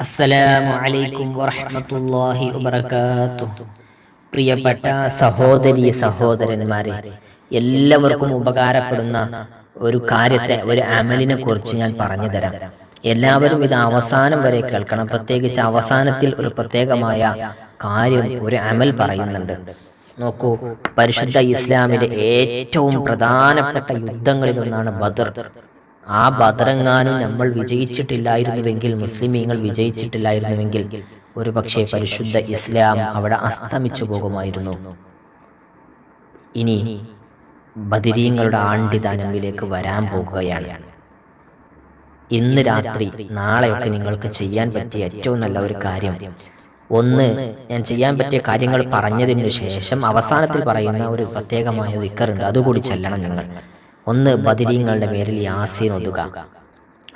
അസ്സലാമു അലൈക്കും വറഹ്മത്തുള്ളാഹി വബറകാതുഹു. പ്രിയപ്പെട്ട സഹോദരി സഹോദരന്മാരെ എല്ലാവർക്കും ഉപകാരപ്പെടുന്ന ഒരു കാര്യത്തെ ഒരു അമലിനെ കുറിച്ച് ഞാൻ പറഞ്ഞു തരാം. എല്ലാവരും ഇത് അവസാനം വരെ കേൾക്കണം. പ്രത്യേകിച്ച് അവസാനത്തിൽ ഒരു പ്രത്യേകമായ കാര്യം ഒരു അമൽ പറയുന്നുണ്ട്. നോക്കൂ പരിശുദ്ധ ഇസ്ലാമിലെ ഏറ്റവും പ്രധാനപ്പെട്ട യുദ്ധങ്ങളിൽ ഒന്നാണ് ബദർ. ആ ബദറെങ്ങാനും നമ്മൾ വിജയിച്ചിട്ടില്ലായിരുന്നുവെങ്കിൽ മുസ്ലിമീങ്ങൾ വിജയിച്ചിട്ടില്ലായിരുന്നുവെങ്കിൽ ഒരുപക്ഷെ പരിശുദ്ധ ഇസ്ലാം അവിടെ അസ്തമിച്ചു പോകുമായിരുന്നു. ഇനി ബദിരീങ്ങളുടെ ആണ്ടിത നമ്മിലേക്ക് വരാൻ പോകുകയാണ്. ഇന്ന് രാത്രി നാളെയൊക്കെ നിങ്ങൾക്ക് ചെയ്യാൻ പറ്റിയ ഏറ്റവും നല്ല ഒരു കാര്യം. ഒന്ന് ഞാൻ ചെയ്യാൻ പറ്റിയ കാര്യങ്ങൾ പറഞ്ഞതിനു ശേഷം അവസാനത്തിൽ പറയുന്ന ഒരു പ്രത്യേകമായ വിക്കറുണ്ട് അതുകൂടി ചെല്ലണം നിങ്ങൾ ഒന്ന് ബദിരീങ്ങളുടെ പേരിൽ യാസീൻ ഒതുക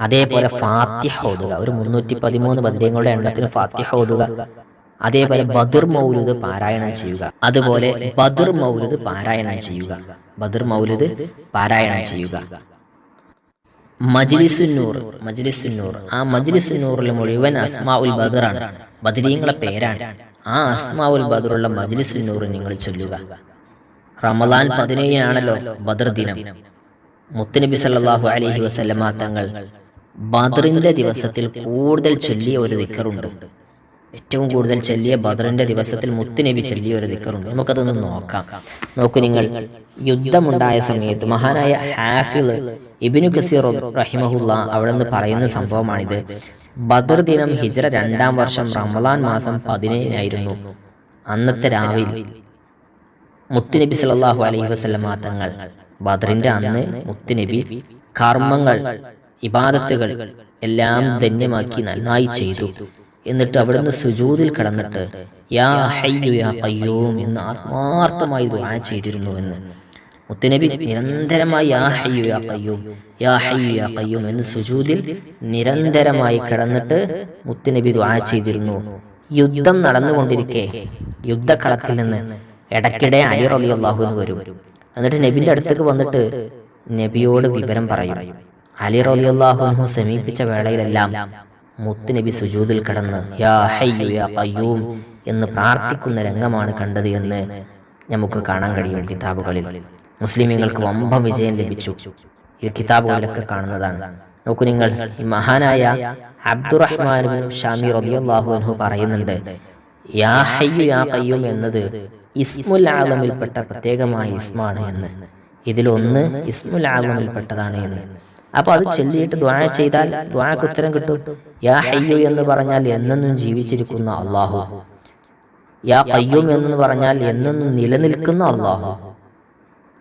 അതേപോലെ ഫാത്തിഹ ഓതുക. ഒരു മുന്നൂറ്റി പതിമൂന്ന് ബദിരീങ്ങളുടെ എണ്ണത്തിന് ഫാത്തിഹ ഓതുക. അതേപോലെ ബദുർ മൗലുദ് പാരായണം ചെയ്യുക. അതുപോലെ ബദുർ മൗലുദ് പാരായണം ചെയ്യുക. ബദുർ മൗലുദ് പാരായണം ചെയ്യുക. മജ്ലിസുന്നൂർ മജ്ലിസുന്നൂർ ആ മജ്ലിസുന്നൂറിൽ മുഴുവൻ അസ്മാ ഉൽ ബദറാണ്. ബദരീങ്ങളെ പേരാണ്. ആ അസ്മാ ഉൽ ബദറുള്ള മജ്ലിസുന്നൂർ നിങ്ങൾ ചൊല്ലുക. റമദാൻ പതിനേഴിനാണല്ലോ ബദർ ദിനം. മുത്തുനബി സല്ലാഹു അലഹി വസല്ലമ തങ്ങൾ ബദറിന്റെ ദിവസത്തിൽ കൂടുതൽ ചൊല്ലിയ ഒരു ദിക്കറുണ്ട്. ഏറ്റവും കൂടുതൽ ചൊല്ലിയ ബദറിന്റെ ദിവസത്തിൽ മുത്തുനബി ചൊല്ലിയ ഒരു ദിക്കറുണ്ട്. നമുക്കതൊന്ന് നോക്കാം. നോക്കൂ. നിങ്ങൾ യുദ്ധമുണ്ടായ സമയത്ത് മഹാനായ ഹാഫിൽ ഇബിനു കസീർ റഹിമഹുല്ല അവിടെ നിന്ന് പറയുന്ന സംഭവമാണിത്. ബദർ ദിനം ഹിജ്ര രണ്ടാം വർഷം റമദാൻ മാസം പതിനേഴിനായിരുന്നു. അന്നത്തെ രാവിലെ മുത്തുനബി സല്ലല്ലാഹു അലൈഹി വസല്ലമ തങ്ങൾ ബദറിന്റെ അന്ന് മുത്തുനബി കർമ്മങ്ങൾ ഇബാദത്തുകൾ എല്ലാം ധന്യമാക്കി നന്നായി ചെയ്തു. എന്നിട്ട് അവിടുന്ന് സുജൂതിൽ കടന്നിട്ട് യാ ഹയ്യു യാ ഖയ്യൂം എന്ന് ആത്മാർത്ഥമായി ദുആ ചെയ്തിരുന്നു എന്ന്. മുത്തുനബി നിരന്തരമായി യാ ഹയ്യു യാ ഖയ്യൂം യാ ഹയ്യു യാ ഖയ്യൂം എന്ന് സുജൂതിൽ നിരന്തരമായി കിടന്നിട്ട് മുത്തുനബി ദുആ ചെയ്തിരുന്നു. യുദ്ധം നടന്നുകൊണ്ടിരിക്കെ. യുദ്ധക്കളത്തിൽ നിന്ന് ഇടയ്ക്കിടെ അലി റളിയല്ലാഹു അൻഹു വരും. എന്നിട്ട് നബിന്റെ അടുത്തേക്ക് വന്നിട്ട് നബിയോട് വിവരം പറയും. അലി റളിയല്ലാഹു അൻഹു സമീപിച്ച വേളയിലെല്ലാം മുത്ത് നബി സുജൂദിൽ കടന്ന് യാ ഹയ്യു യാ എന്ന് പ്രാർത്ഥിക്കുന്ന രംഗമാണ് കണ്ടത് എന്ന് നമുക്ക് കാണാൻ കഴിയും കിതാബുകളിൽ. മുസ്ലിമീങ്ങൾക്ക് വമ്പം വിജയം ലഭിച്ചു. ഈ കിതാബുകളിലൊക്കെ കാണുന്നതാണ്. നോക്കൂ നിങ്ങൾ ഈ മഹാനായ അബ്ദുറഹ്മാൻ ഷാമി റളിയല്ലാഹു അൻഹു പറയുന്നുണ്ട്. യാ ഹയ്യു യാ എന്നത് ഇസ്മുൽ ആലമിൽപ്പെട്ട പ്രത്യേകമായ ഇസ്മാണ് എന്ന്. ഇതിലൊന്ന് ഇസ്മുൽ ആലമിൽപ്പെട്ടതാണ് എന്ന്. അപ്പൊ അത് ചൊല്ലിയിട്ട് ദ്വാ ചെയ്താൽ ദ്വാക്ക് ഉത്തരം കിട്ടും. യാ ഹയ്യു എന്ന് പറഞ്ഞാൽ എന്നെന്നും ജീവിച്ചിരിക്കുന്ന അള്ളാഹു. യാ കയ്യൂം എന്ന് പറഞ്ഞാൽ എന്നെന്നും നിലനിൽക്കുന്ന അള്ളാഹു.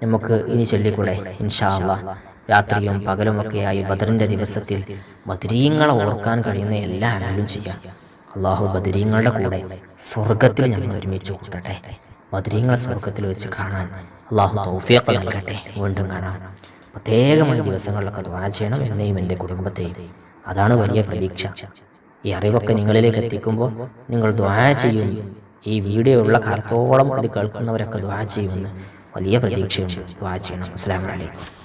നമുക്ക് ഇനി ചൊല്ലിക്കൂടെ? ഇൻഷാ അള്ളാഹ് രാത്രിയും പകലുമൊക്കെയായി ബദറിന്റെ ദിവസത്തിൽ ബദരീങ്ങളെ ഓർക്കാൻ കഴിയുന്ന എല്ലാ അമലും ചെയ്യാം. അള്ളാഹു ബദരീങ്ങളുടെ കൂടെ സ്വർഗത്തിൽ ഞങ്ങൾ ഒരുമിച്ച് കൂട്ടട്ടെ ബദരീങ്ങളെ സ്വർഗത്തിൽ വെച്ച് കാണാൻ അള്ളാഹു തൗഫിയൊക്കെ നൽകട്ടെ. വീണ്ടും കാണാം. പ്രത്യേകമായ ദിവസങ്ങളിലൊക്കെ ദ്വാ ചെയ്യണം എന്നെയും എന്റെ കുടുംബത്തെയും. അതാണ് വലിയ പ്രതീക്ഷ. ഈ അറിവൊക്കെ നിങ്ങളിലേക്ക് എത്തിക്കുമ്പോൾ നിങ്ങൾ ദ്വാ ചെയ്യും. ഈ വീഡിയോ ഉള്ള കാലത്തോളം ഇത് കേൾക്കുന്നവരൊക്കെ ദ്വാ ചെയ്യുമെന്ന് വലിയ പ്രതീക്ഷയുണ്ട്. ദ്വാ ചെയ്യണം. അസ്സാം വലൈക്കും